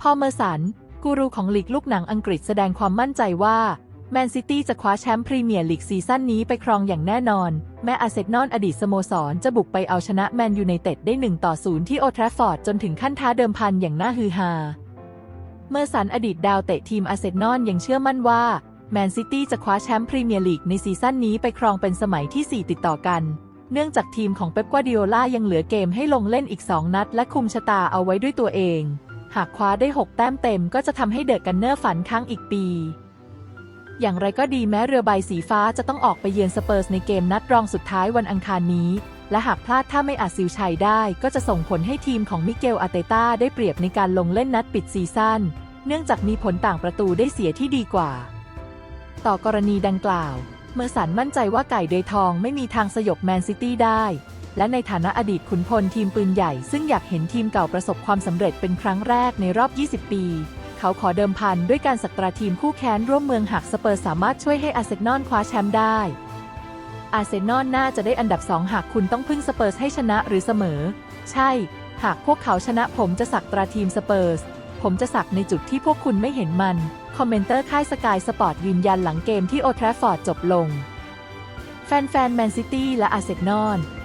พอเมอร์สัน กูรูของลีกลูกหนังอังกฤษแสดงความมั่นใจว่าแมนซิตี้จะคว้าแชมป์พรีเมียร์ลีกซีซั่นนี้ไปครองอย่างแน่นอน แม้อาเซนอลอดีตสโมสรจะบุกไปเอาชนะแมนยูไนเต็ดได้ 1 ต่อ 0 ที่โอทราฟฟอร์ดจนถึงขั้นท้าเดิมพันอย่างน่าฮือฮา เมื่อสันอดีตดาวเตะทีมอาเซนอลยังเชื่อมั่นว่าแมนซิตี้จะคว้าแชมป์พรีเมียร์ลีกในซีซั่นนี้ไปครองเป็นสมัยที่ 4 ติดต่อกัน เนื่องจากทีมของเป๊ปกวาดิโอลายังเหลือเกมให้ลงเล่นอีก 2 นัด และคุมชะตาเอาไว้ด้วยตัวเอง หากคว้าได้ 6 แต้มเต็มก็จะทำให้เดอะกันเนอร์ฝันค้างอีกปี อย่างไรก็ดีแม้เรือใบสีฟ้าจะต้องออกไปเยือนสเปอร์สในเกมนัดรองสุดท้ายวันอังคารนี้ และหากพลาดถ้าไม่อาจซิวชัยได้ ก็จะส่งผลให้ทีมของมิเกลอาเตต้าได้เปรียบในการลงเล่นนัดปิดซีซั่นเนื่องจากมีผลต่างประตูได้เสียที่ดีกว่า ต่อกรณีดังกล่าว เมื่อสันมั่นใจว่าไก่เดยทองไม่มีทางสยบแมนซิตี้ได้ และในฐานะอดีตขุนพลทีมปืนใหญ่ซึ่งอยากเห็นทีมเก่าประสบความสำเร็จเป็นครั้งแรกในรอบ 20 ปี เขาขอเดิมพันด้วยการสักตราทีมคู่แค้นร่วมเมืองหากสเปอร์สามารถช่วยให้อาร์เซนอลคว้าแชมป์ได้ อาร์เซนอลน่าจะได้อันดับ 2 หากคุณต้องพึ่งสเปอร์สให้ชนะหรือเสมอ ใช่ หากพวกเขาชนะผมจะสักตราทีมสเปอร์สผมจะสักในจุดที่พวกคุณไม่เห็นมัน คอมเมนเตอร์ค่ายสกายสปอร์ตยืนยันหลังเกมที่โอทราฟอร์ดจบลง แฟนๆแมนซิตี้และอาร์เซนอล